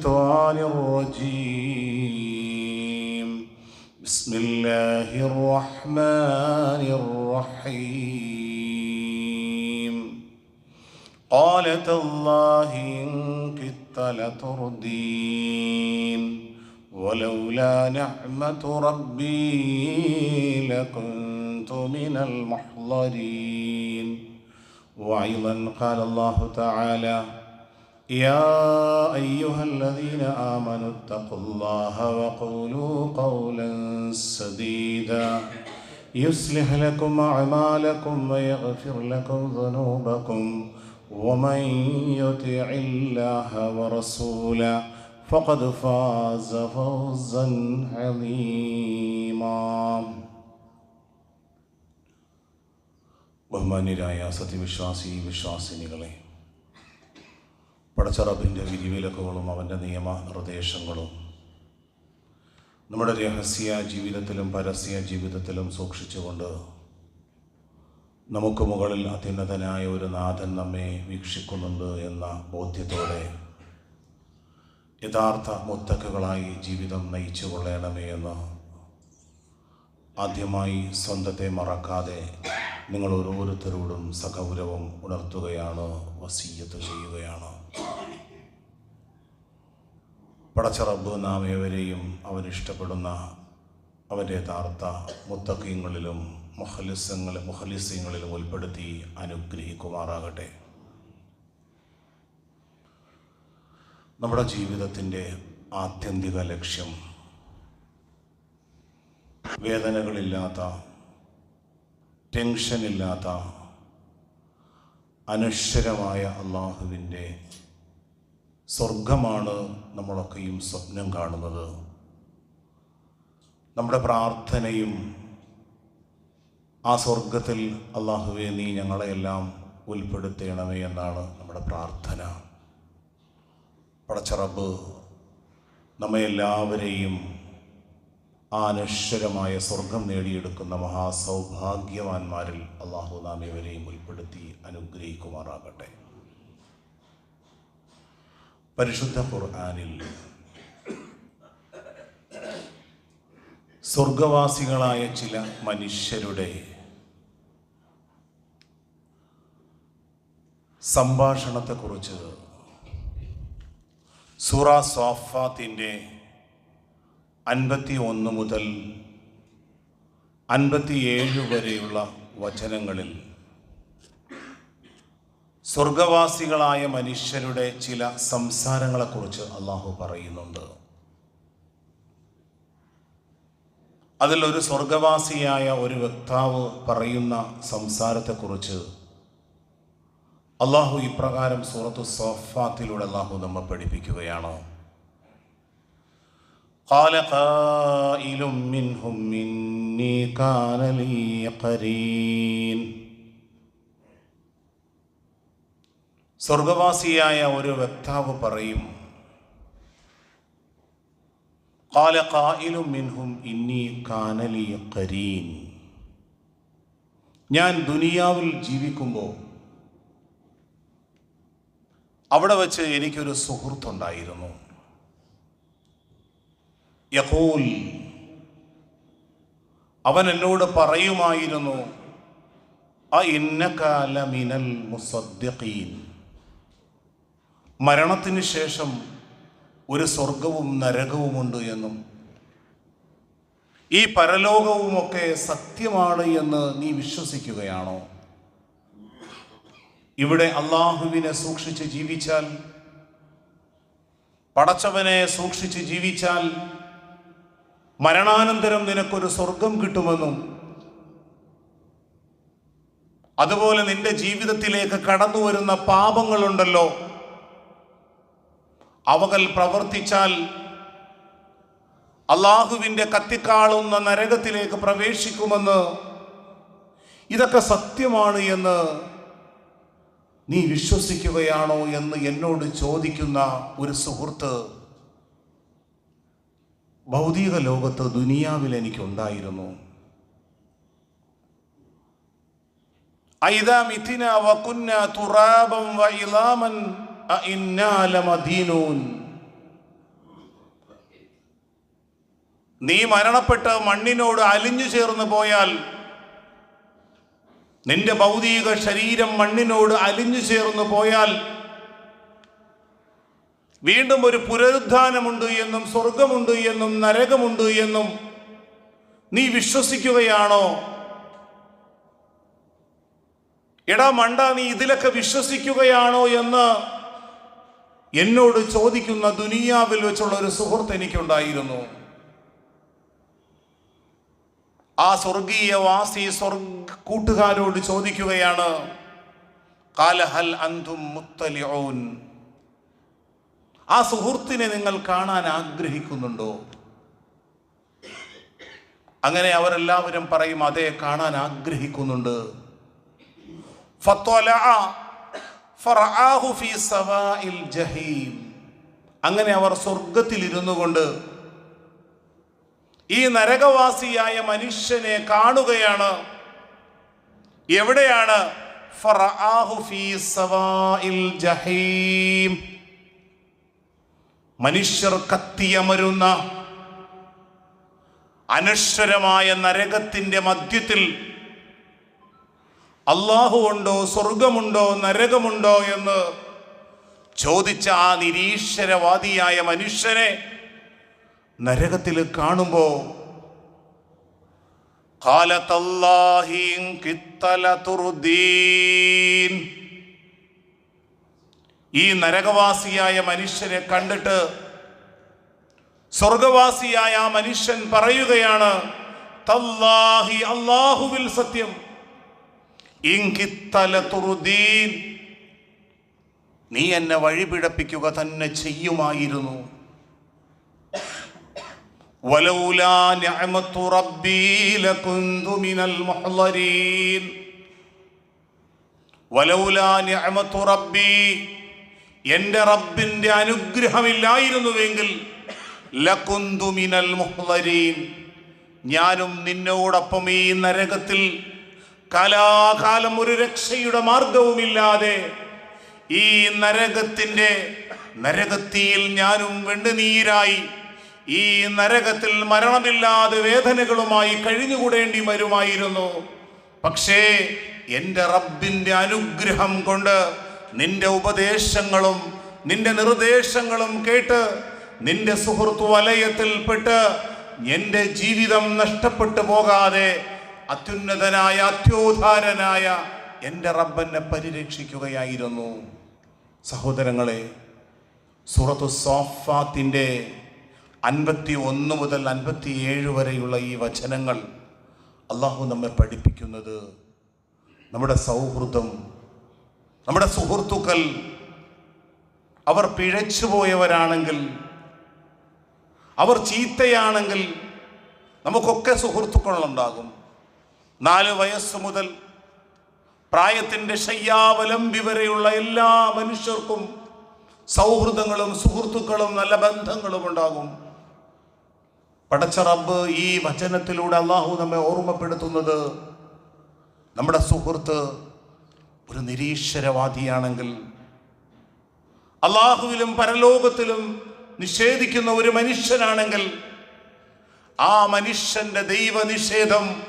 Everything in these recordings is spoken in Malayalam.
الشيطان الرجيم. بسم الله الرحمن الرحيم. قالت الله إن كدت لتردين. ولولا نعمة ربي لكنت من المحضرين. وأيضا قال الله تعالى يا أيها الذين آمنوا اتقوا الله وقولوا قولا سديدا يصلح لكم أعمالكم ويغفر لكم ذنوبكم ومن يطع الله ورسوله فقد فاز فوزا عظيما ബഹുമാന്യരായ സത്യവിശ്വാസി വിശ്വാസിനികളെ പടച്ചറബിന്റെ വിധിവിലക്കുകളും അവന്റെ നിയമ നിർദ്ദേശങ്ങളും നമ്മുടെ രഹസ്യ ജീവിതത്തിലും പരസ്യ ജീവിതത്തിലും സൂക്ഷിച്ചുകൊണ്ട് നമുക്ക് മുകളിൽ അത്യുന്നതനായ ഒരു നാഥൻ നമ്മെ വീക്ഷിക്കുന്നുണ്ട് എന്ന ബോധ്യത്തോടെ യഥാർത്ഥ മുത്തക്കുകളായി ജീവിതം നയിച്ചു കൊള്ളണമേ എന്ന് ആദ്യമായി സ്വന്തത്തെ മറക്കാതെ നിങ്ങൾ ഓരോരുത്തരോടും സഗൗരവം ഉണർത്തുകയാണ് വസീയത്ത് ചെയ്യുകയാണ്. പടച്ചറബ് നാം ഏവരെയും അവൻ ഇഷ്ടപ്പെടുന്ന അവന്റെ യഥാർത്ഥ മുത്തക്കീങ്ങളിലും മുഹലിസങ്ങൾ മുഹലിസ്യങ്ങളിലും ഉൾപ്പെടുത്തി അനുഗ്രഹിക്കുമാറാകട്ടെ. നമ്മുടെ ജീവിതത്തിന്റെ ആത്യന്തിക ലക്ഷ്യം വേദനകളില്ലാത്ത ടെൻഷനില്ലാത്ത അനശ്വരമായ അള്ളാഹുവിന്റെ സ്വർഗമാണ് നമ്മളൊക്കെയും സ്വപ്നം കാണുന്നത്. നമ്മുടെ പ്രാർത്ഥനയും ആ സ്വർഗത്തിൽ അള്ളാഹുവെ നീ ഞങ്ങളെയെല്ലാം ഉൾപ്പെടുത്തണമേ എന്നാണ് നമ്മുടെ പ്രാർത്ഥന. പടച്ചറബ് നമ്മെ എല്ലാവരെയും ആ അനശ്വരമായ സ്വർഗം നേടിയെടുക്കുന്ന മഹാസൗഭാഗ്യവാന്മാരിൽ അള്ളാഹു നാം ഇവരെയും ഉൾപ്പെടുത്തി അനുഗ്രഹിക്കുമാറാകട്ടെ. പരിശുദ്ധ ഖുർആാനിൽ സ്വർഗവാസികളായ ചില മനുഷ്യരുടെ സംഭാഷണത്തെക്കുറിച്ച് സൂറ സോഫാത്തിന്റെ അൻപത്തി ഒന്ന് മുതൽ അൻപത്തിയേഴ് വരെയുള്ള വചനങ്ങളിൽ സ്വർഗവാസികളായ മനുഷ്യരുടെ ചില സംസാരങ്ങളെക്കുറിച്ച് അള്ളാഹു പറയുന്നുണ്ട്. അതിലൊരു സ്വർഗവാസിയായ ഒരു വക്താവ് പറയുന്ന സംസാരത്തെക്കുറിച്ച് അള്ളാഹു ഇപ്രകാരം സൂറത്തു സോഫാത്തിലൂടെ അള്ളാഹു നമ്മെ പഠിപ്പിക്കുകയാണ്. قال قائل منهم إني كان لي قرين സ്വർഗവാസിയായ ഒരു വക്താവ് പറയും قال قائل منهم إني كان لي قرين ഞാൻ ദുനിയാവിൽ ജീവിക്കുമ്പോൾ അവിടെ വെച്ച് എനിക്കൊരു സുഹൃത്തുണ്ടായിരുന്നു യഹൂൽ അവൻ എന്നോട് പറയുമായിരുന്നു മിനൽ മുസദ്ദീൻ മരണത്തിന് ശേഷം ഒരു സ്വർഗവും നരകവുമുണ്ട് എന്നും ഈ പരലോകവുമൊക്കെ സത്യമാണ് എന്ന് നീ വിശ്വസിക്കുകയാണോ? ഇവിടെ അള്ളാഹുവിനെ സൂക്ഷിച്ച് ജീവിച്ചാൽ പടച്ചവനെ സൂക്ഷിച്ച് ജീവിച്ചാൽ മരണാനന്തരം നിനക്കൊരു സ്വർഗം കിട്ടുമെന്നും അതുപോലെ നിന്റെ ജീവിതത്തിലേക്ക് കടന്നു വരുന്ന പാപങ്ങളുണ്ടല്ലോ. അവകൾ പ്രവർത്തിച്ചാൽ അള്ളാഹുവിന്റെ കത്തിക്കാളുന്ന നരകത്തിലേക്ക് പ്രവേശിക്കുമെന്ന് ഇതൊക്കെ സത്യമാണ് എന്ന് നീ വിശ്വസിക്കുകയാണോ എന്ന് എന്നോട് ചോദിക്കുന്ന ഒരു സുഹൃത്ത് ഭൗതിക ലോകത്ത് ദുനിയാവിൽ എനിക്കുണ്ടായിരുന്നു നീ മരണപ്പെട്ട് മണ്ണിനോട് അലിഞ്ഞു ചേർന്ന് പോയാൽ നിന്റെ ഭൗതിക ശരീരം മണ്ണിനോട് അലിഞ്ഞു ചേർന്ന് പോയാൽ വീണ്ടും ഒരു പുനരുദ്ധാനമുണ്ട് എന്നും സ്വർഗമുണ്ട് എന്നും നരകമുണ്ട് എന്നും നീ വിശ്വസിക്കുകയാണോ? എടാ മണ്ട നീ ഇതിലൊക്കെ വിശ്വസിക്കുകയാണോ എന്ന് എന്നോട് ചോദിക്കുന്ന ദുനിയാവിൽ വെച്ചുള്ള ഒരു സുഹൃത്ത് എനിക്കുണ്ടായിരുന്നു. ആ സ്വർഗീയവാസി സ്വർഗ കൂട്ടുകാരോട് ചോദിക്കുകയാണ് കാലഹൽ അന്തും മുത്തലിഊൻ? ആ സുഹൃത്തിനെ നിങ്ങൾ കാണാൻ ആഗ്രഹിക്കുന്നുണ്ടോ? അങ്ങനെ അവരെല്ലാവരും പറയും അതേ കാണാൻ ആഗ്രഹിക്കുന്നുണ്ട്. അങ്ങനെ അവർ സ്വർഗത്തിൽ ഇരുന്നു കൊണ്ട് ഈ നരകവാസിയായ മനുഷ്യനെ കാണുകയാണ്. എവിടെയാണ്? ഫീ സവാഇൽ ജഹീം. മനുഷ്യർ കത്തിയമരുന്ന അനശ്വരമായ നരകത്തിന്റെ മധ്യത്തിൽ അള്ളാഹു ഉണ്ടോ സ്വർഗമുണ്ടോ നരകമുണ്ടോ എന്ന് ചോദിച്ച ആ നിരീശ്വരവാദിയായ മനുഷ്യനെ നരകത്തിൽ കാണുമ്പോ കാലത്തല്ലാഹീൻ കിത്തല തുറുദ്ദീൻ ഈ നരകവാസിയായ മനുഷ്യനെ കണ്ടിട്ട് സ്വർഗവാസിയായ ആ മനുഷ്യൻ പറയുകയാണ് തല്ലാഹി അള്ളാഹുവിൽ സത്യം. നീ എന്നെ വഴിപിഴപ്പിക്കുക തന്നെ ചെയ്യുമായിരുന്നു. വലൗലാ എന്റെ റബ്ബിന്റെ അനുഗ്രഹമില്ലായിരുന്നുവെങ്കിൽ ലകുന്തു മിനൽ മുഹ്ളരീൻ ഞാനും നിന്നോടൊപ്പം ഈ നരകത്തിൽ കാലാകാലം ഒരു രക്ഷയുടെ മാർഗവുമില്ലാതെ ഈ നരകത്തിന്റെ നരകത്തിയിൽ ഞാനും വെണ്ണുനീരായി ഈ നരകത്തിൽ മരണമില്ലാതെ വേദനകളുമായി കഴിഞ്ഞുകൂടേണ്ടി വരുമായിരുന്നു. പക്ഷേ എന്റെ റബ്ബിന്റെ അനുഗ്രഹം കൊണ്ട് നിന്റെ ഉപദേശങ്ങളും നിന്റെ നിർദ്ദേശങ്ങളും കേട്ട് നിന്റെ സുഹൃത്തു വലയത്തിൽപ്പെട്ട് എന്റെ ജീവിതം നഷ്ടപ്പെട്ടു പോകാതെ അത്യുന്നതനായ അത്യോധാരനായ എന്റെ റബ്ബനെ പരിരക്ഷിക്കുകയായിരുന്നു. സഹോദരങ്ങളെ സൂറത്തു സോഫാത്തിന്റെ അൻപത്തി ഒന്ന് മുതൽ അൻപത്തി ഏഴ് വരെയുള്ള ഈ വചനങ്ങൾ അള്ളാഹു നമ്മെ പഠിപ്പിക്കുന്നത്. നമ്മുടെ സൗഹൃദം നമ്മുടെ സുഹൃത്തുക്കൾ അവർ പിഴച്ചു പോയവരാണെങ്കിൽ അവർ ചീത്തയാണെങ്കിൽ നമുക്കൊക്കെ സുഹൃത്തുക്കളുണ്ടാകും. നാല് വയസ്സ് മുതൽ പ്രായത്തിന്റെ ശയ്യാവലംബി വരെയുള്ള എല്ലാ മനുഷ്യർക്കും സൗഹൃദങ്ങളും സുഹൃത്തുക്കളും നല്ല ബന്ധങ്ങളും ഉണ്ടാകും. പടച്ച റബ്ബ് ഈ വചനത്തിലൂടെ അള്ളാഹു നമ്മെ ഓർമ്മപ്പെടുത്തുന്നത് നമ്മുടെ സുഹൃത്ത് ഒരു നിരീശ്വരവാദിയാണെങ്കിൽ അള്ളാഹുവിലും പരലോകത്തിലും നിഷേധിക്കുന്ന ഒരു മനുഷ്യനാണെങ്കിൽ ആ മനുഷ്യന്റെ ദൈവനിഷേധം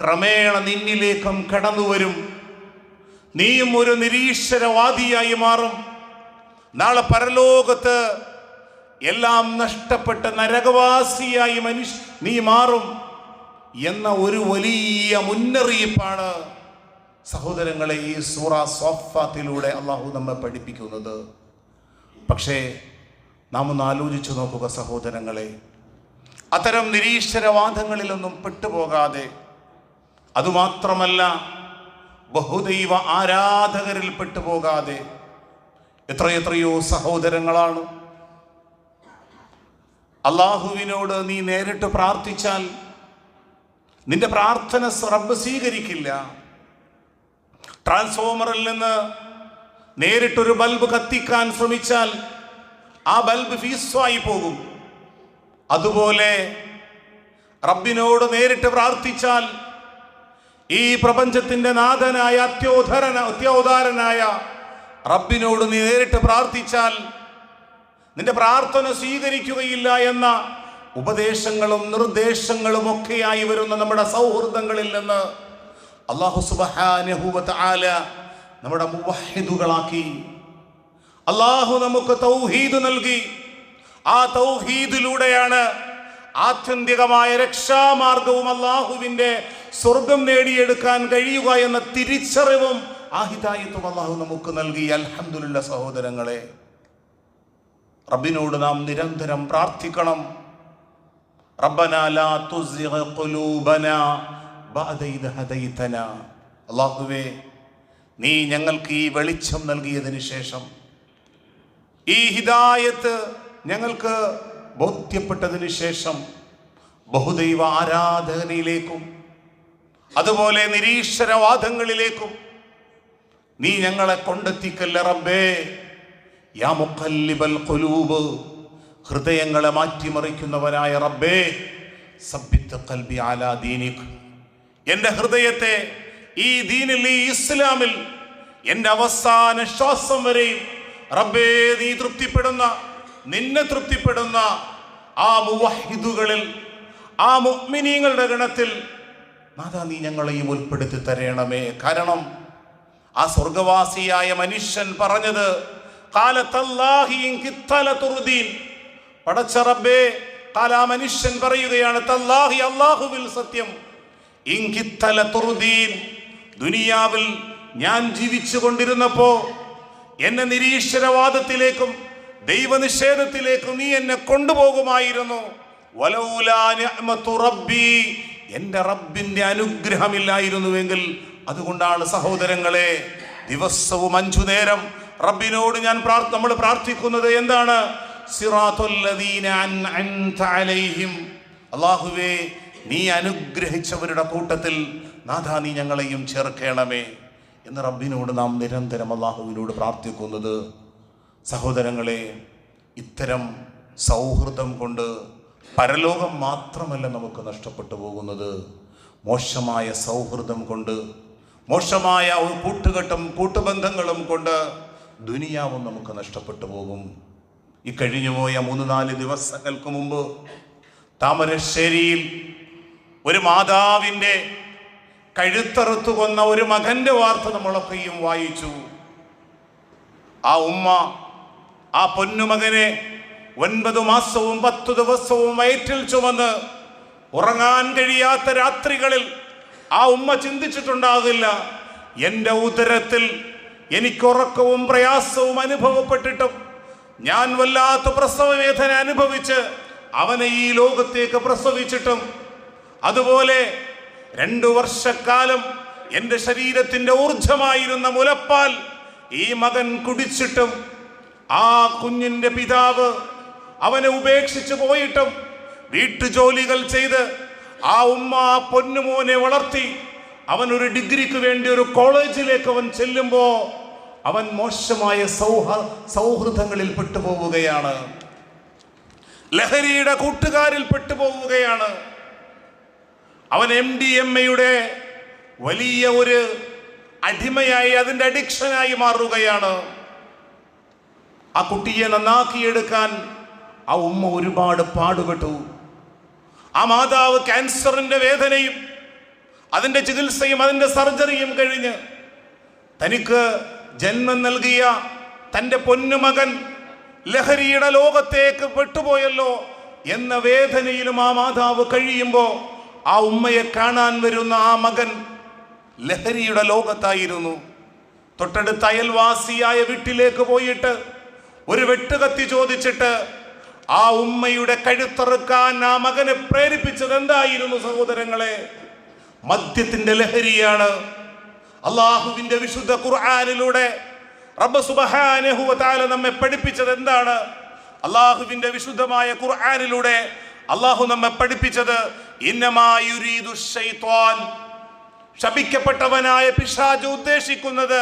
ക്രമേണ നിന്നിലേക്കും കടന്നു വരും. നീയും ഒരു നിരീശ്വരവാദിയായി മാറും. നാളെ പരലോകത്ത് എല്ലാം നഷ്ടപ്പെട്ട നരകവാസിയായി മനുഷ്യ നീ മാറും എന്ന ഒരു വലിയ മുന്നറിയിപ്പാണ് സഹോദരങ്ങളെ ഈ സൂറ സോഫാത്തിലൂടെ അള്ളാഹു നമ്മെ പഠിപ്പിക്കുന്നത്. പക്ഷേ നാം ഒന്ന് ആലോചിച്ചു നോക്കുക സഹോദരങ്ങളെ അത്തരം നിരീശ്വരവാദങ്ങളിലൊന്നും പെട്ടുപോകാതെ അതുമാത്രമല്ല ബഹുദൈവ ആരാധകരിൽ പെട്ടുപോകാതെ എത്രയെത്രയോ സഹോദരങ്ങളാണ്. അള്ളാഹുവിനോട് നീ നേരിട്ട് പ്രാർത്ഥിച്ചാൽ നിന്റെ പ്രാർത്ഥന റബ്ബ് സ്വീകരിക്കില്ല. ട്രാൻസ്ഫോമറിൽ നിന്ന് നേരിട്ടൊരു ബൾബ് കത്തിക്കാൻ ശ്രമിച്ചാൽ ആ ബൾബ് ഫീസ്വായി പോകും. അതുപോലെ റബ്ബിനോട് നേരിട്ട് പ്രാർത്ഥിച്ചാൽ ഈ പ്രപഞ്ചത്തിന്റെ നാഥനായ അത്യോധരന അത്യോദാരനായ റബ്ബിനോട് നീ നേരിട്ട് പ്രാർത്ഥിച്ചാൽ നിന്റെ പ്രാർത്ഥന സ്വീകരിക്കുകയില്ല എന്ന ഉപദേശങ്ങളും നിർദ്ദേശങ്ങളും ഒക്കെയായി വരുന്ന നമ്മുടെ സൗഹൃദങ്ങളിൽ നിന്ന് അള്ളാഹു സുബഹാനഹുവത്ത് ആല നമ്മുടെ മുവഹിദുകളാക്കി. അള്ളാഹു നമുക്ക് തൗഹീദ് നൽകി. ആ തൗഹീദിലൂടെയാണ് ആത്യന്തികമായ രക്ഷാമാർഗവും അള്ളാഹുവിന്റെ സ്വർഗം നേടിയെടുക്കാൻ കഴിയുക എന്ന തിരിച്ചറിവും ആ ഹിദായത്തും അള്ളാഹു നമുക്ക് നൽകി. അൽഹംദുലില്ല സഹോദരങ്ങളെ റബ്ബിനോട് നാം നിരന്തരം പ്രാർത്ഥിക്കണം. റബ്ബന ലാ തുസിഗ ഖുലൂബന അല്ലാഹുവേ നീ ഞങ്ങൾക്ക് ഈ വെളിച്ചം നൽകിയതിന് ശേഷം ഈ ഹിദായത്ത് ഞങ്ങൾക്ക് ബോധ്യപ്പെട്ടതിന് ശേഷം ബഹുദൈവ ആരാധനയിലേക്കും അതുപോലെ നിരീശ്വരവാദങ്ങളിലേക്കും നീ ഞങ്ങളെ കൊണ്ടെത്തിക്കല്ല റബ്ബേ. യാ മുഖല്ലിബൽ ഖുലൂബ് ഹൃദയങ്ങളെ മാറ്റിമറിക്കുന്നവനായ റബ്ബേ സബ്ബിത്ത് കൽബി അലാ ദീനിക്. എന്റെ ഹൃദയത്തെ ഈ ദീനിൽ ഈ ഇസ്ലാമിൽ എന്റെ അവസാന ശ്വാസം വരെയും റബ്ബേ നീ തൃപ്തിപ്പെടുന്ന നിന്നെ തൃപ്തിപ്പെടുന്ന ആ മുവഹിദുകളിൽ ആ മുഗ്മിനീങ്ങളുടെ ഗണത്തിൽ നാഥാ നീ ഞങ്ങളെയും ഉൾപ്പെടുത്തി തരയണമേ കാരണം ആ സ്വർഗവാസിയായ മനുഷ്യൻ പറഞ്ഞത് പടച്ച റബ്ബേ കാല മനുഷ്യൻ പറയുകയാണ് തല്ലാഹി അള്ളാഹുവിൽ സത്യം. ദുനിയാവിൽ ഞാൻ ജീവിച്ചു കൊണ്ടിരുന്നപ്പോ എന്നെ നിരീശ്വരവാദത്തിലേക്കും ദൈവനിഷേധത്തിലേക്കും നീ എന്നെ കൊണ്ടുപോകുമായിരുന്നു. റബ്ബി. എന്റെ റബ്ബിന്റെ അനുഗ്രഹമില്ലായിരുന്നുവെങ്കിൽ അതുകൊണ്ടാണ് സഹോദരങ്ങളെ ദിവസവും അഞ്ചു നേരം റബ്ബിനോട് ഞാൻ നമ്മൾ പ്രാർത്ഥിക്കുന്നത് എന്താണ്? അൻ അള്ളാഹുവേ നീ അനുഗ്രഹിച്ചവരുടെ കൂട്ടത്തിൽ നാഥ നീ ഞങ്ങളെയും ചേർക്കണമേ എന്ന് റബ്ബിനോട് നാം നിരന്തരം അള്ളാഹുവിനോട് പ്രാർത്ഥിക്കുന്നത്. സഹോദരങ്ങളെ ഇത്തരം സൗഹൃദം കൊണ്ട് പരലോകം മാത്രമല്ല നമുക്ക് നഷ്ടപ്പെട്ടു പോകുന്നത്. മോശമായ സൗഹൃദം കൊണ്ട് മോശമായ ഒരു കൂട്ടുകെട്ടും കൂട്ടുബന്ധങ്ങളും കൊണ്ട് ദുനിയാവും നമുക്ക് നഷ്ടപ്പെട്ടു പോകും. ഈ കഴിഞ്ഞുപോയ മൂന്ന് നാല് ദിവസങ്ങൾക്ക് മുമ്പ് താമരശ്ശേരിയിൽ ഒരു മാതാവിന്റെ കഴുത്തറുത്തു കൊന്ന ഒരു മകന്റെ വാർത്ത നമ്മളൊക്കെയും വായിച്ചു. ആ ഉമ്മ ആ പൊന്നുമകനെ ഒൻപത് മാസവും പത്തു ദിവസവും വയറ്റിൽ ചുമന്ന് ഉറങ്ങാൻ കഴിയാത്ത രാത്രികളിൽ ആ ഉമ്മ ചിന്തിച്ചിട്ടുണ്ടാകില്ല. എന്റെ ഉദരത്തിൽ എനിക്കുറക്കവും പ്രയാസവും അനുഭവപ്പെട്ടിട്ടും ഞാൻ വല്ലാത്ത പ്രസവവേദന അനുഭവിച്ച് അവനെ ഈ ലോകത്തേക്ക് പ്രസവിച്ചിട്ടും അതുപോലെ രണ്ടു വർഷക്കാലം എന്റെ ശരീരത്തിന്റെ ഊർജമായിരുന്ന മുലപ്പാൽ ഈ മകൻ കുടിച്ചിട്ടും ആ കുഞ്ഞിന്റെ പിതാവ് അവനെ ഉപേക്ഷിച്ചു പോയിട്ടും വീട്ടുജോലികൾ ചെയ്ത് ആ ഉമ്മ ആ പൊന്നുമോനെ വളർത്തി അവനൊരു ഡിഗ്രിക്ക് വേണ്ടി ഒരു കോളേജിലേക്ക് അവൻ ചെല്ലുമ്പോൾ അവൻ മോശമായ സൗഹ സൗഹൃദങ്ങളിൽ പെട്ടുപോവുകയാണ്. ലഹരിയുടെ കൂട്ടുകാരിൽ പെട്ടുപോവുകയാണ്. അവൻ എം ഡി എം എയുടെ വലിയ ഒരു അടിമയായി അതിന്റെ അഡിക്ഷനായി മാറുകയാണ്. ആ കുട്ടിയെ നന്നാക്കിയെടുക്കാൻ ആ ഉമ്മ ഒരുപാട് പാടുപെട്ടു. ആ മാതാവ് ക്യാൻസറിന്റെ വേദനയും അതിന്റെ ചികിത്സയും അതിന്റെ സർജറിയും കഴിഞ്ഞ് തനിക്ക് ജന്മം നൽകിയ തന്റെ പൊന്നുമകൻ ലഹരിയുടെ ലോകത്തേക്ക് പെട്ടുപോയല്ലോ എന്ന വേദനയിലും ആ മാതാവ് കഴിയുമ്പോൾ ആ ഉമ്മയെ കാണാൻ വരുന്ന ആ മകൻ ലഹരിയുടെ ലോകത്തായിരുന്നു. തൊട്ടടുത്ത അയൽവാസിയായ വീട്ടിലേക്ക് പോയിട്ട് ഒരു വെട്ടുകത്തി ചോദിച്ചിട്ട് ആ ഉമ്മയുടെ കഴുത്തറുക്കാൻ ആ മകനെ പ്രേരിപ്പിച്ചത് എന്തായിരുന്നു സഹോദരങ്ങളെ? മദ്യത്തിന്റെ ലഹരിയാണ്. അള്ളാഹുവിന്റെ വിശുദ്ധ ഖുർആാനിലൂടെ റബ്ബ സുബ്ഹാനഹു വ തആല നമ്മെ പഠിപ്പിച്ചത് എന്താണ്? അള്ളാഹുവിന്റെ വിശുദ്ധമായ ഖുർആാനിലൂടെ അള്ളാഹു നമ്മെ പഠിപ്പിച്ചത് ശപിക്കപ്പെട്ടവനായ പിശാജ് ഉദ്ദേശിക്കുന്നത്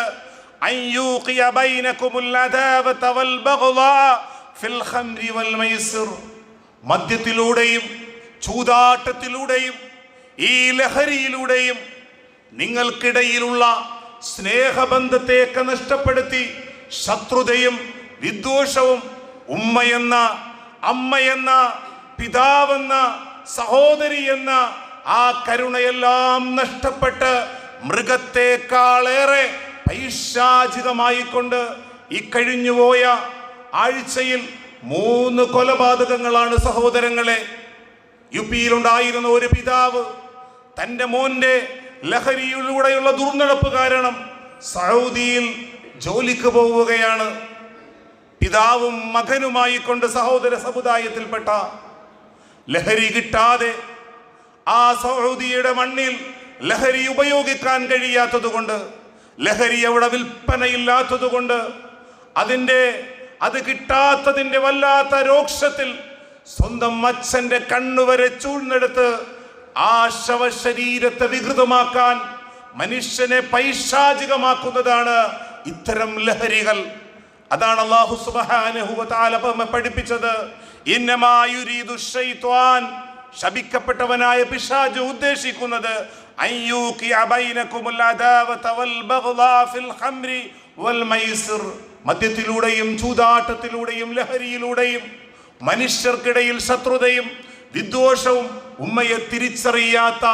മദ്യത്തിലൂടെയും ചൂതാട്ടത്തിലൂടെയും ഈ ലഹരിയിലൂടെയും നിങ്ങൾക്കിടയിലുള്ള സ്നേഹബന്ധത്തെയൊക്കെ നഷ്ടപ്പെടുത്തി ശത്രുതയും വിദ്വേഷവും ഉമ്മയെന്ന അമ്മയെന്ന പിതാവെന്ന സഹോദരി എന്ന ആ കരുണയെല്ലാം നഷ്ടപ്പെട്ട് മൃഗത്തെക്കാളേറെ പൈശാചികമായിക്കൊണ്ട് ഈ കഴിഞ്ഞുപോയ ആഴ്ചയിൽ മൂന്ന് കൊലപാതകങ്ങളാണ് സഹോദരങ്ങളെ. യു പിയിലുണ്ടായിരുന്ന ഒരു പിതാവ് തന്റെ മോന്റെ ലഹരിയിലൂടെയുള്ള ദുർനടപ്പ് കാരണം സൗദിയിൽ ജോലിക്ക് പോവുകയാണ്. പിതാവും മകനുമായി കൊണ്ട് സഹോദര സമുദായത്തിൽപ്പെട്ട ലഹരി കിട്ടാതെ ആ സൗദിയുടെ മണ്ണിൽ ലഹരി ഉപയോഗിക്കാൻ കഴിയാത്തതുകൊണ്ട് ലഹരി അവിടെ വിൽപ്പനയില്ലാത്തതുകൊണ്ട് അതിന്റെ അത് കിട്ടാത്തതിന്റെ വല്ലാത്ത രോക്ഷത്തിൽ സ്വന്തം അച്ഛന്റെ കണ്ണുവരെ ചൂഴ്ന്നെടുത്ത് ആ ശവശരീരത്തെ വികൃതമാക്കാൻ മനുഷ്യനെ പൈശാചികമാക്കുന്നതാണ് ഇത്തരം ലഹരികൾ. അതാണ് അള്ളാഹു സുബ്ഹാനഹു വ തആല നമ്മെ പഠിപ്പിച്ചത്. ശപിക്കപ്പെട്ടവനായ പിശാച് ഉദ്ദേശിക്കുന്നത് മദ്യത്തിലൂടെയും ചൂതാട്ടത്തിലൂടെയും ലഹരിയിലൂടെയും മനുഷ്യർക്കിടയിൽ ശത്രുതയും വിദ്വേഷവും ഉമ്മയെ തിരിച്ചറിയാത്ത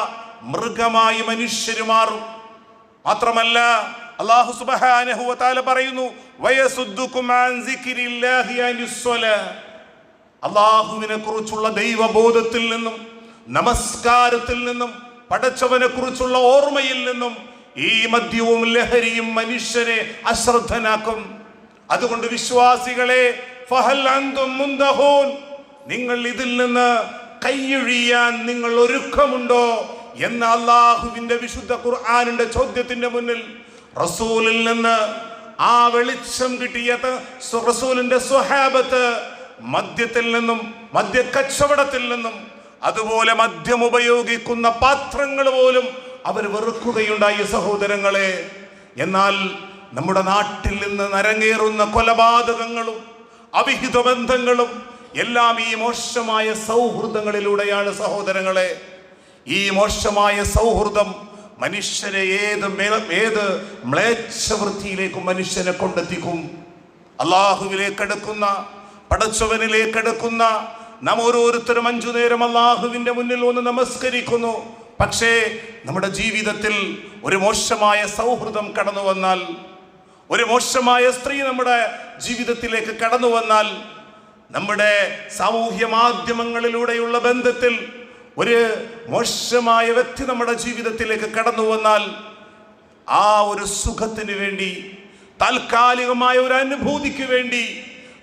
മൃഗമായി മനുഷ്യര് മാറും. മാത്രമല്ല അള്ളാഹു സുബ്ഹാനഹു വ തആല പറയുന്നു വയസുദ്ദുക്കും അള്ളാഹുവിനെ കുറിച്ചുള്ള ദൈവബോധത്തിൽ നിന്നും നമസ്കാരത്തിൽ നിന്നും പടച്ചവനെ കുറിച്ചുള്ള ഓർമ്മയിൽ നിന്നും ഈ മദ്യവും ലഹരിയും മനുഷ്യരെ അശ്രദ്ധനാക്കും. അതുകൊണ്ട് വിശ്വാസികളെ നിങ്ങൾ ഇതിൽ നിന്ന് കൈയൊഴിയാൻ നിങ്ങൾ ഒരുക്കമുണ്ടോ എന്ന അള്ളാഹുവിന്റെ വിശുദ്ധ ഖുർആാനിന്റെ ചോദ്യത്തിന്റെ മുന്നിൽ റസൂലിൽ നിന്ന് ആ വെളിച്ചം കിട്ടിയ റസൂലിന്റെ സ്വഹാബത്ത് മദ്യത്തിൽ നിന്നും മദ്യക്കച്ചവടത്തിൽ നിന്നും അതുപോലെ മദ്യം ഉപയോഗിക്കുന്ന പാത്രങ്ങൾ പോലും അവർ വെറുക്കുകയുണ്ടായി സഹോദരങ്ങളെ. എന്നാൽ നമ്മുടെ നാട്ടിൽ നിന്ന് നരങ്ങേറുന്ന കൊലപാതകങ്ങളും അവിഹിത ബന്ധങ്ങളും എല്ലാം ഈ മോശമായ സൗഹൃദങ്ങളിലൂടെയാണ് സഹോദരങ്ങളെ. ഈ മോശമായ സൗഹൃദം മനുഷ്യരെ ഏത് ഏത് മ്ലേച്ഛവൃത്തിയിലേക്കും മനുഷ്യനെ കൊണ്ടെത്തിക്കും. അള്ളാഹുവിലേക്ക് അടുക്കുന്ന പടച്ചവനിലേക്ക് അടുക്കുന്ന നാം ഓരോരുത്തരും അഞ്ചു നേരം അള്ളാഹുവിന്റെ മുന്നിൽ ഒന്ന് നമസ്കരിക്കുന്നു. പക്ഷേ നമ്മുടെ ജീവിതത്തിൽ ഒരു മോശമായ സൗഹൃദം കടന്നു വന്നാൽ ഒരു മോശമായ സ്ത്രീ നമ്മുടെ ജീവിതത്തിലേക്ക് കടന്നു വന്നാൽ നമ്മുടെ സാമൂഹ്യ മാധ്യമങ്ങളിലൂടെയുള്ള ബന്ധത്തിൽ ഒരു മോശമായ വ്യക്തി നമ്മുടെ ജീവിതത്തിലേക്ക് കടന്നു വന്നാൽ ആ ഒരു സുഖത്തിന് വേണ്ടി താൽക്കാലികമായ ഒരു അനുഭൂതിക്ക് വേണ്ടി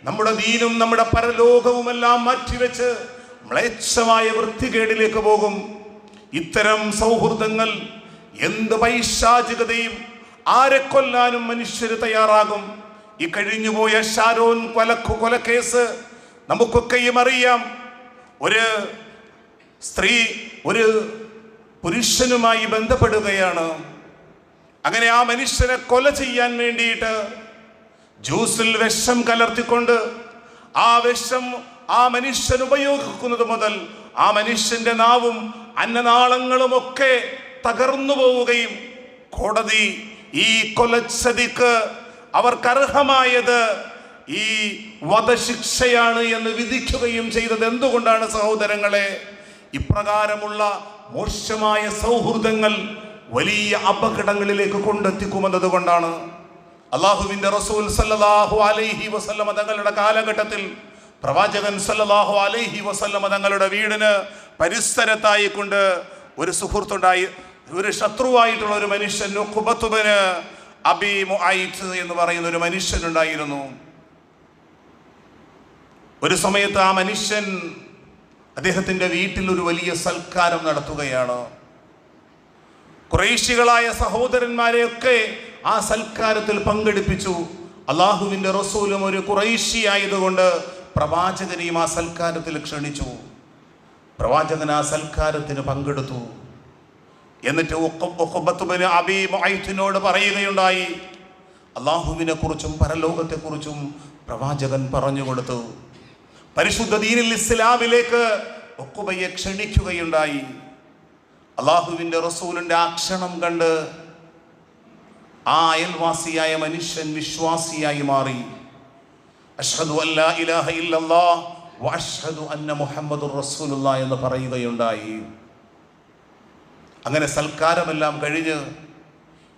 നമ്മുടെ ദീനും നമ്മുടെ പരലോകവുമെല്ലാം മാറ്റിവെച്ച് മ്ലേച്ഛമായ വൃത്തികേടിലേക്ക് പോകും. ഇത്തരം സൗഹൃദങ്ങൾ എന്ത് പൈശാചികതയും ആരെ കൊല്ലാനും മനുഷ്യർ തയ്യാറാകും? ഈ കഴിഞ്ഞുപോയ ഷാരോൻ കൊലക്കു കൊലക്കേസ് നമുക്കൊക്കെയും അറിയാം. ഒരു സ്ത്രീ ഒരു പുരുഷനുമായി ബന്ധപ്പെടുകയാണ്. അങ്ങനെ ആ മനുഷ്യനെ കൊല ചെയ്യാൻ വേണ്ടിയിട്ട് ജ്യൂസിൽ വിഷം കലർത്തിക്കൊണ്ട് ആ വിഷം ആ മനുഷ്യൻ ഉപയോഗിക്കുന്നത് മുതൽ ആ മനുഷ്യന്റെ നാവും അന്നനാളങ്ങളും ഒക്കെ തകർന്നു പോവുകയും കോടതി ഈ കൊലച്ചതിക്ക് അവർക്കർഹമായത് ഈ വധശിക്ഷയാണ് എന്ന് വിധിക്കുകയും ചെയ്തത് എന്തുകൊണ്ടാണ് സഹോദരങ്ങളെ? ഇപ്രകാരമുള്ള മോശമായ സൗഹൃദങ്ങൾ വലിയ അപകടങ്ങളിലേക്ക് കൊണ്ടെത്തിക്കുമെന്നത് കൊണ്ടാണ് അള്ളാഹുവിന്റെ റസൂൽ സല്ലാഹു അലൈഹി വസല്ലമ തങ്ങളുടെ കാലഘട്ടത്തിൽ പ്രവാചകൻ സല്ലാഹു അലൈഹി വസല്ലമ തങ്ങളുടെ വീടിന് പരിസരത്തായി കൊണ്ട് ഒരു സുഹൃത്തുണ്ടായി ഒരു ശത്രുവായിട്ടുള്ള ഒരു മനുഷ്യൻ ഉഖ്ബത്തുബ്ന് അബി മുഐത്ത് എന്ന് പറയുന്ന ഒരു മനുഷ്യനുണ്ടായിരുന്നു. ഒരു സമയത്ത് ആ മനുഷ്യൻ അദ്ദേഹത്തിന്റെ വീട്ടിൽ ഒരു വലിയ സൽക്കാരം നടത്തുകയാണ്. കുറേശികളായ സഹോദരന്മാരെയൊക്കെ ആ സൽക്കാരത്തിൽ പങ്കെടുപ്പിച്ചു. അള്ളാഹുവിന്റെ റസൂലും ഒരു കുറേശി ആയതുകൊണ്ട് പ്രവാചകനെയും ആ സൽക്കാരത്തിൽ ക്ഷണിച്ചു. പ്രവാചകൻ ആ സൽക്കാരത്തിന് പങ്കെടുത്തു. എന്നിട്ട് അബീ പറയുകയുണ്ടായി. അള്ളാഹുവിനെ കുറിച്ചും പരലോകത്തെക്കുറിച്ചും പ്രവാചകൻ പറഞ്ഞു കൊടുത്തു. പരിശുദ്ധ ദീനിൽ ഇസ്ലാമിലേക്ക് ഒക്കുബയെ ക്ഷണിക്കുകയുണ്ടായി. അള്ളാഹുവിന്റെ റസൂലിന്റെ ആ ക്ഷണം കണ്ട് ആ അയൽവാസിയായ മനുഷ്യൻ വിശ്വാസിയായി മാറി. അഷ്ഹദു അന്ന എന്ന് പറയുകയുണ്ടായി. അങ്ങനെ സൽക്കാരമെല്ലാം കഴിഞ്ഞ്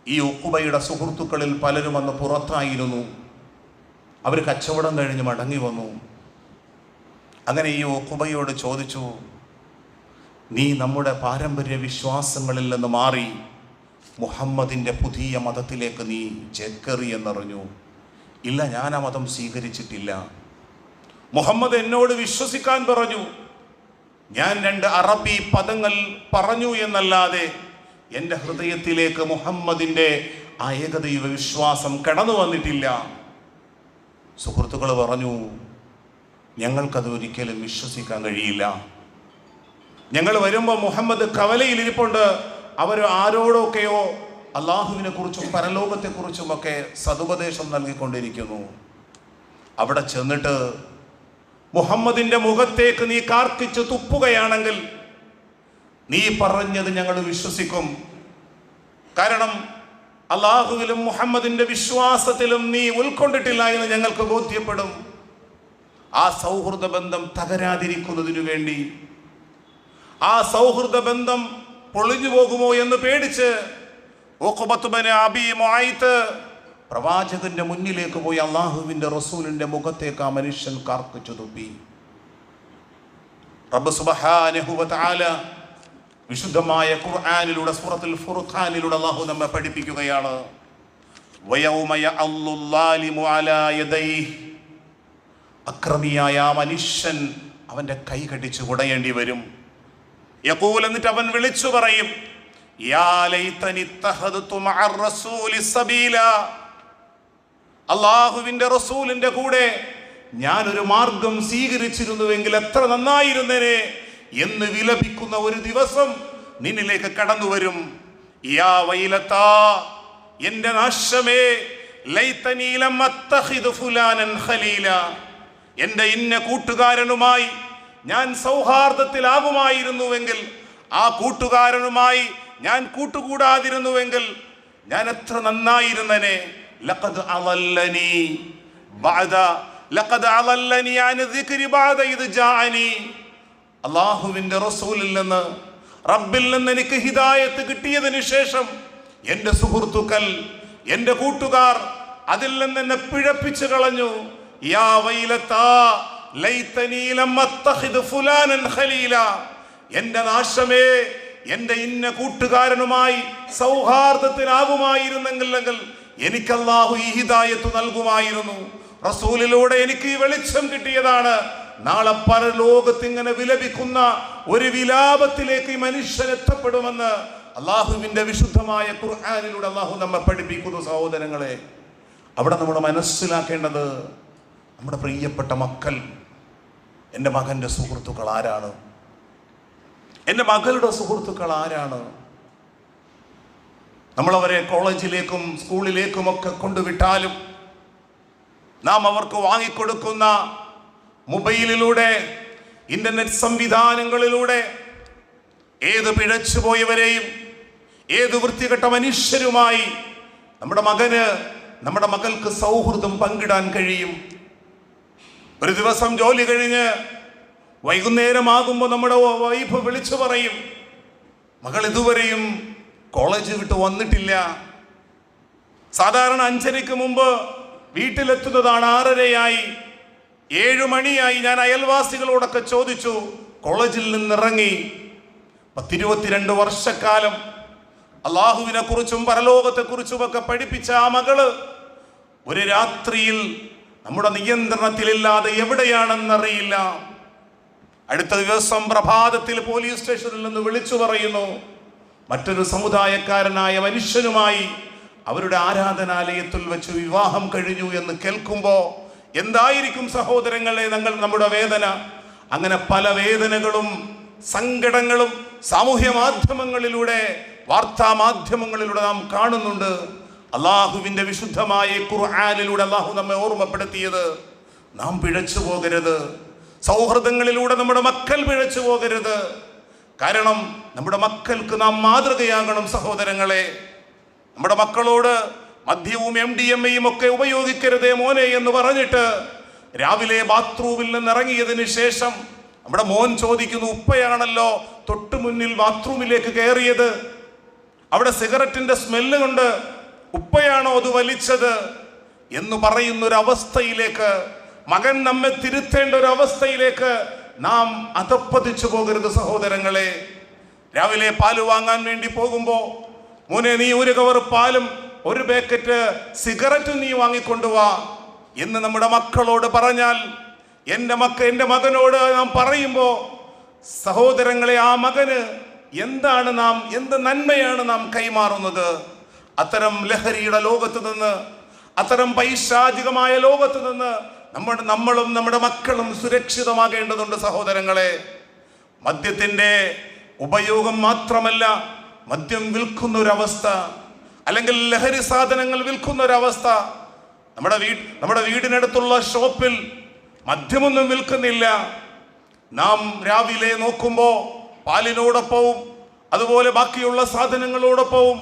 ഈ ഉക്കുബയുടെ സുഹൃത്തുക്കളിൽ പലരും അന്ന് പുറത്തായിരുന്നു. അവർ കച്ചവടം കഴിഞ്ഞ് മടങ്ങി വന്നു. അങ്ങനെ ഈ ഉക്കുബയോട് ചോദിച്ചു നീ നമ്മുടെ പാരമ്പര്യ വിശ്വാസങ്ങളിൽ നിന്ന് മാറി മുഹമ്മദിന്റെ പുതിയ മതത്തിലേക്ക് നീ ചേക്കേറി എന്നറിഞ്ഞു. ഇല്ല ഞാൻ ആ മതം സ്വീകരിച്ചിട്ടില്ല. മുഹമ്മദ് എന്നോട് വിശ്വസിക്കാൻ പറഞ്ഞു. ഞാൻ രണ്ട് അറബി പദങ്ങൾ പറഞ്ഞു എന്നല്ലാതെ എന്റെ ഹൃദയത്തിലേക്ക് മുഹമ്മദിന്റെ ആ ഏകദൈവ വിശ്വാസം കടന്നു വന്നിട്ടില്ല. സുഹൃത്തുക്കൾ പറഞ്ഞു ഞങ്ങൾക്കത് ഒരിക്കലും വിശ്വസിക്കാൻ കഴിയില്ല. ഞങ്ങൾ വരുമ്പോൾ മുഹമ്മദ് കവലയിൽ ഇരിപ്പുണ്ട്. അവർ ആരോടൊക്കെയോ അള്ളാഹുവിനെ കുറിച്ചും പരലോകത്തെക്കുറിച്ചും ഒക്കെ സതുപദേശം നൽകിക്കൊണ്ടിരിക്കുന്നു. അവിടെ ചെന്നിട്ട് മുഹമ്മദിന്റെ മുഖത്തേക്ക് നീ കാർക്കിച്ച് തുപ്പുകയാണെങ്കിൽ നീ പറഞ്ഞത് ഞങ്ങൾ വിശ്വസിക്കും. കാരണം അള്ളാഹുവിലും മുഹമ്മദിന്റെ വിശ്വാസത്തിലും നീ ഉൾക്കൊണ്ടിട്ടില്ല എന്ന് ഞങ്ങൾക്ക് ബോധ്യപ്പെടും. ആ സൗഹൃദ ബന്ധം തകരാതിരിക്കുന്നതിനു വേണ്ടി ആ സൗഹൃദ ബന്ധം പൊളിഞ്ഞു പോകുമോ എന്ന് പേടിച്ച് പ്രവാചകന്റെ മുന്നിലേക്ക് പോയി അള്ളാഹുവിന്റെ റസൂലിന്റെ മുഖത്തേക്ക് ആ മനുഷ്യൻ കാർക്കിച്ചു തുപ്പി വിശുദ്ധമായ ഖുർആാനിലൂടെ സൂറത്തുൽ ഫുർഖാനിലൂടെ അള്ളാഹു നമ്മെ പഠിപ്പിക്കുകയാണ്. അക്രമിയായ ആ മനുഷ്യൻ അവന്റെ കൈ കടിച്ചു കുടയേണ്ടി വരും. യഖൂൽ എന്നിട്ട് അവൻ വിളിച്ചു പറയും അള്ളാഹുവിന്റെ റസൂലിന്റെ കൂടെ ഞാൻ ഒരു മാർഗം സ്വീകരിച്ചിരുന്നുവെങ്കിൽ എത്ര നന്നായിരുന്നേനെ എന്ന് വിലപിക്കുന്ന ഒരു ദിവസം നിന്നിലേക്ക് കടന്നു വരും യാ വൈലത്താ എന്റെ നാശമേ ലൈത്തനീലം എന്റെ ഇന്ന കൂട്ടുകാരനുമായി ഞാൻ സൗഹാർദ്ദത്തിലാകുമായിരുന്നുവെങ്കിൽ ആ കൂട്ടുകാരനുമായി ഞാൻ കൂട്ടുകൂടാതിരുന്നുവെങ്കിൽ ഞാൻ എത്ര നന്നായിരുന്നനെ? ലഖദ് അവല്ലനി ബഅദ ലഖദ് അവല്ലനി അൻ ദിക്രി ബഅദ ജാനി ജാഅനി. അള്ളാഹുവിന്റെ റസൂലിൽ നിന്ന് റബ്ബിൽ നിന്ന് എനിക്ക് ഹിദായത്ത് കിട്ടിയതിന് ശേഷം എന്റെ സുഹൃത്തുക്കൾ എന്റെ കൂട്ടുകാർ അതിൽ നിന്ന് എന്നെ പിഴപ്പിച്ചു കളഞ്ഞു. യാ വൈലത്താ എന്റെ നാശമേ എന്റെ ഇന്ന കൂട്ടുകാരനുമായി സൗഹാർദ്ദത്തിനാകുമായിരുന്നെങ്കിൽ എനിക്ക് അള്ളാഹു ഈ ഹിദായത്ത് നൽകുമായിരുന്നു. റസൂലിലൂടെ എനിക്ക് ഈ വെളിച്ചം കിട്ടിയതാണ്. നാളെ പല ലോകത്തിങ്ങനെ വിലപിക്കുന്ന ഒരു വിലാപത്തിലേക്ക് ഈ മനുഷ്യൻ എത്തപ്പെടുമെന്ന് അള്ളാഹുവിന്റെ വിശുദ്ധമായ ഖുർആാനിലൂടെ അള്ളാഹു നമ്മെ പഠിപ്പിക്കുന്നു സഹോദരങ്ങളെ. അവിടെ നമ്മൾ മനസ്സിലാക്കേണ്ടത് നമ്മുടെ പ്രിയപ്പെട്ട മക്കൾ എന്റെ മകന്റെ സുഹൃത്തുക്കൾ ആരാണ്? എന്റെ മകളുടെ സുഹൃത്തുക്കൾ ആരാണ്? നമ്മളവരെ കോളേജിലേക്കും സ്കൂളിലേക്കും ഒക്കെ കൊണ്ടുവിട്ടാലും നാം അവർക്ക് വാങ്ങിക്കൊടുക്കുന്ന മൊബൈലിലൂടെ ഇന്റർനെറ്റ് സംവിധാനങ്ങളിലൂടെ ഏത് പിഴച്ചുപോയവരെയും ഏത് വൃത്തികെട്ട മനുഷ്യരുമായി നമ്മുടെ മകന് നമ്മുടെ മകൾക്ക് സൗഹൃദം പങ്കിടാൻ കഴിയും. ഒരു ദിവസം ജോലി കഴിഞ്ഞ് വൈകുന്നേരമാകുമ്പോൾ നമ്മുടെ വൈഫ് വിളിച്ചു പറയും മകൾ ഇതുവരെയും കോളേജ് വിട്ട് വന്നിട്ടില്ല. സാധാരണ അഞ്ചരയ്ക്ക് മുമ്പ് വീട്ടിലെത്തുന്നതാണ് ആറരയായി. ഏഴു മണിയായി ഞാൻ അയൽവാസികളോടൊക്കെ ചോദിച്ചു കോളേജിൽ നിന്നിറങ്ങി. പത്തിരുപത്തിരണ്ട് വർഷക്കാലം അള്ളാഹുവിനെ കുറിച്ചും പരലോകത്തെക്കുറിച്ചുമൊക്കെ പഠിപ്പിച്ച ആ മകൾ ഒരു രാത്രിയിൽ നമ്മുടെ നിയന്ത്രണത്തിലില്ലാതെ എവിടെയാണെന്നറിയില്ല. അടുത്ത ദിവസം പ്രഭാതത്തിൽ പോലീസ് സ്റ്റേഷനിൽ നിന്ന് വിളിച്ചു പറയുന്നു മറ്റൊരു സമുദായക്കാരനായ മനുഷ്യനുമായി അവരുടെ ആരാധനാലയത്തിൽ വെച്ച് വിവാഹം കഴിഞ്ഞു എന്ന് കേൾക്കുമ്പോൾ എന്തായിരിക്കും സഹോദരങ്ങളെ ഞങ്ങൾ നമ്മുടെ വേദന? അങ്ങനെ പല വേദനകളും സങ്കടങ്ങളും സാമൂഹ്യ മാധ്യമങ്ങളിലൂടെ വാർത്താ മാധ്യമങ്ങളിലൂടെ നാം കാണുന്നുണ്ട്. അള്ളാഹുവിന്റെ വിശുദ്ധമായ ഖുർആാനിലൂടെ അള്ളാഹു നമ്മെ ഓർമ്മപ്പെടുത്തിയത് നാം പിഴച്ചു പോകരുത്. സൗഹൃദങ്ങളിലൂടെ നമ്മുടെ മക്കൾ പിഴച്ചു പോകരുത്. കാരണം നമ്മുടെ മക്കൾക്ക് നാം മാതൃകയാകണം സഹോദരങ്ങളെ. നമ്മുടെ മക്കളോട് മദ്യവും എം ഡി എം എയും ഒക്കെ ഉപയോഗിക്കരുതേ മോനെ എന്ന് പറഞ്ഞിട്ട് രാവിലെ ബാത്റൂമിൽ നിന്ന് ഇറങ്ങിയതിന് ശേഷം നമ്മുടെ മോൻ ചോദിക്കുന്നു ഉപ്പയാണല്ലോ തൊട്ടു മുന്നിൽ ബാത്റൂമിലേക്ക് കയറിയത്? അവിടെ സിഗരറ്റിന്റെ സ്മെല്ല് കൊണ്ട് ഉപ്പയാണോ അത് വലിച്ചത് എന്ന് പറയുന്ന ഒരു അവസ്ഥയിലേക്ക് മകൻ നമ്മെ തിരുത്തേണ്ട ഒരു അവസ്ഥയിലേക്ക് നാം അതപ്പതിച്ചു പോകരുത് സഹോദരങ്ങളെ. രാവിലെ പാൽ വാങ്ങാൻ വേണ്ടി പോകുമ്പോൾ മോനെ നീ ഒരു കവർ പാലും ഒരു പാക്കറ്റ് സിഗരറ്റും നീ വാങ്ങിക്കൊണ്ടുവാ എന്ന് നമ്മുടെ മക്കളോട് പറഞ്ഞാൽ എന്റെ മക്ക എന്റെ മകനോട് നാം പറയുമ്പോൾ സഹോദരങ്ങളെ ആ മകന് എന്താണ് നാം എന്ത് നന്മയാണ് നാം കൈമാറുന്നത്? അത്തരം ലഹരിയുടെ ലോകത്ത് നിന്ന് അത്തരം പൈശാചികമായ ലോകത്ത് നിന്ന് നമ്മുടെ നമ്മളും നമ്മുടെ മക്കളും സുരക്ഷിതമാകേണ്ടതുണ്ട് സഹോദരങ്ങളെ. മദ്യത്തിന്റെ ഉപയോഗം മാത്രമല്ല മദ്യം വിൽക്കുന്ന ഒരവസ്ഥ അല്ലെങ്കിൽ ലഹരി സാധനങ്ങൾ വിൽക്കുന്ന ഒരവസ്ഥ നമ്മുടെ വീട് നമ്മുടെ വീടിനടുത്തുള്ള ഷോപ്പിൽ മദ്യമൊന്നും വിൽക്കുന്നില്ല. നാം രാവിലെ നോക്കുമ്പോൾ പാലിനോടൊപ്പവും അതുപോലെ ബാക്കിയുള്ള സാധനങ്ങളോടൊപ്പവും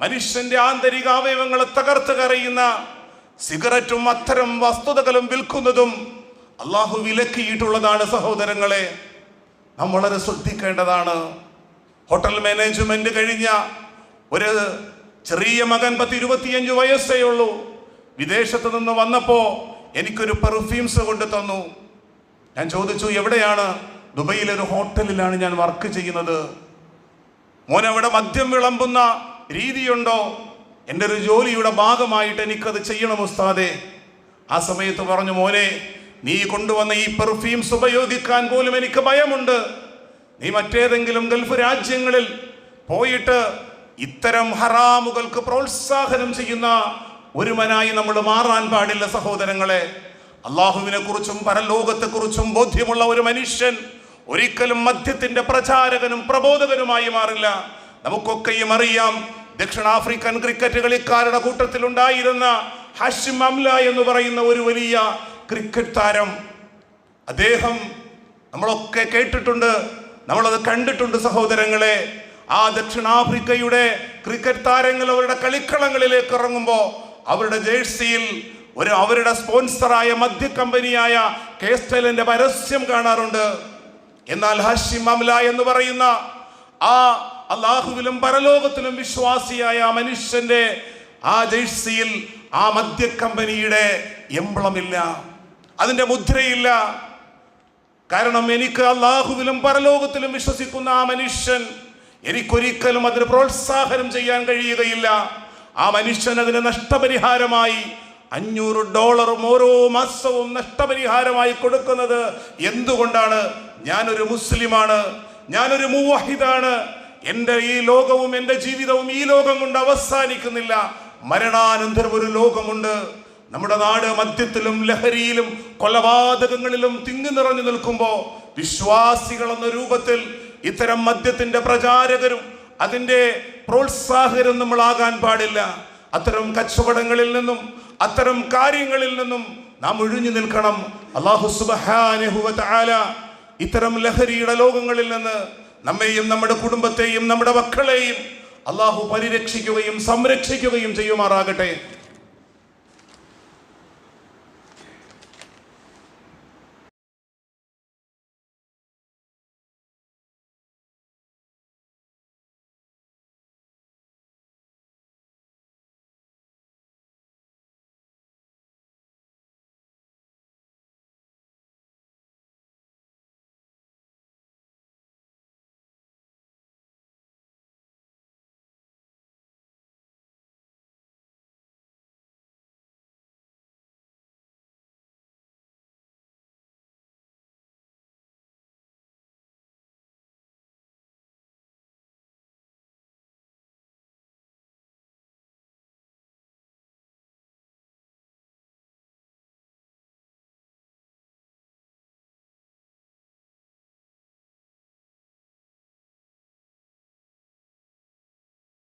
മനുഷ്യന്റെ ആന്തരിക അവയവങ്ങളെ തകർത്ത് കറിയുന്ന സിഗരറ്റും അത്തരം വസ്തുതകളും വിൽക്കുന്നതും അള്ളാഹു വിലക്കിയിട്ടുള്ളതാണ് സഹോദരങ്ങളെ. നാം വളരെ ശ്രദ്ധിക്കേണ്ടതാണ്. ഹോട്ടൽ മാനേജ്മെന്റ് കഴിഞ്ഞ ഒരു ചെറിയ മകൻ പത്ത് ഇരുപത്തിയഞ്ച് വയസ്സേ ഉള്ളൂ. വിദേശത്ത് നിന്ന് വന്നപ്പോ എനിക്കൊരു പെർഫ്യൂംസ് കൊണ്ട് തന്നു. ഞാൻ ചോദിച്ചു എവിടെയാണ്? ദുബൈയിലൊരു ഹോട്ടലിലാണ് ഞാൻ വർക്ക് ചെയ്യുന്നത്. മോനവിടെ മദ്യം വിളമ്പുന്ന രീതിയുണ്ടോ? എന്റെ ഒരു ജോലിയുടെ ഭാഗമായിട്ട് എനിക്കത് ചെയ്യണം ഉസ്താദെ. ആ സമയത്ത് പറഞ്ഞു മോനെ നീ കൊണ്ടുവന്ന ഈ പെർഫ്യൂംസ് ഉപയോഗിക്കാൻ പോലും എനിക്ക് ഭയമുണ്ട്. നീ മറ്റേതെങ്കിലും ഗൾഫ് രാജ്യങ്ങളിൽ പോയിട്ട് ഇത്തരം ഹറാമുകൾക്ക് പ്രോത്സാഹനം ചെയ്യുന്ന ഒരുവനായി നമ്മൾ മാറാൻ പാടില്ല സഹോദരങ്ങളെ. അള്ളാഹുവിനെ കുറിച്ചും പരലോകത്തെ കുറിച്ചും ബോധ്യമുള്ള ഒരു മനുഷ്യൻ ഒരിക്കലും മദ്യത്തിന്റെ പ്രചാരകനും പ്രബോധകനുമായി മാറില്ല. നമുക്കൊക്കെയും അറിയാം ദക്ഷിണാഫ്രിക്കൻ ക്രിക്കറ്റ് കളിക്കാരുടെ കൂട്ടത്തിൽ ഉണ്ടായിരുന്ന ഹാഷിം അംല എന്ന് പറയുന്ന ഒരു വലിയ ക്രിക്കറ്റ് താരം. അദ്ദേഹം നമ്മളൊക്കെ കേട്ടിട്ടുണ്ട് നമ്മളത് കണ്ടിട്ടുണ്ട് സഹോദരങ്ങളെ. ആ ദക്ഷിണാഫ്രിക്കയുടെ ക്രിക്കറ്റ് താരങ്ങൾ അവരുടെ കളിക്കളങ്ങളിലേക്ക് ഇറങ്ങുമ്പോൾ അവരുടെ ജേഴ്സിയിൽ ഒരു അവരുടെ സ്പോൺസറായ മദ്യ കമ്പനിയായ കേസ്റ്റലിന്റെ പരസ്യം കാണാറുണ്ട്. എന്നാൽ ഹാഷിം അംല എന്ന് പറയുന്ന ആ അള്ളാഹുവിലും പരലോകത്തിലും വിശ്വാസിയായ ആ മനുഷ്യന്റെ ആ ജേഴ്സിയിൽ ആ മദ്യ കമ്പനിയുടെ എംബ്ലമില്ല അതിന്റെ മുദ്രയില്ല. കാരണം എനിക്ക് അള്ളാഹുവിലും പരലോകത്തിലും വിശ്വസിക്കുന്ന ആ മനുഷ്യൻ എനിക്കൊരിക്കലും അതിന് പ്രോത്സാഹനം ചെയ്യാൻ കഴിയുകയില്ല. ആ മനുഷ്യൻ അതിന് നഷ്ടപരിഹാരമായി അഞ്ഞൂറ് ഡോളറും ഓരോ മാസവും നഷ്ടപരിഹാരമായി കൊടുക്കുന്നത് എന്തുകൊണ്ടാണ്? ഞാനൊരു മുസ്ലിമാണ് ഞാനൊരു മുവഹിദാണ് എന്റെ ഈ ലോകവും എന്റെ ജീവിതവും ഈ ലോകം കൊണ്ട് അവസാനിക്കുന്നില്ല. മരണാനന്തരം ഒരു ലോകമുണ്ട്. നമ്മുടെ നാട് മദ്യത്തിലും ലഹരിയിലും കൊലപാതകങ്ങളിലും തിങ്ങി നിറഞ്ഞു നിൽക്കുമ്പോൾ വിശ്വാസികൾ എന്ന രൂപത്തിൽ ഇത്തരം മദ്യത്തിന്റെ പ്രചാരകരും അതിന്റെ പ്രോത്സാഹകരും നമ്മളാകാൻ പാടില്ല. അത്തരം കച്ചവടങ്ങളിൽ നിന്നും അത്തരം കാര്യങ്ങളിൽ നിന്നും നാം ഒഴിഞ്ഞു നിൽക്കണം. അള്ളാഹു തആല ഇത്തരം ലഹരിയുടെ ലോകങ്ങളിൽ നിന്ന് നമ്മെയും നമ്മുടെ കുടുംബത്തെയും നമ്മുടെ മക്കളെയും അള്ളാഹു പരിരക്ഷിക്കുകയും സംരക്ഷിക്കുകയും ചെയ്യുമാറാകട്ടെ.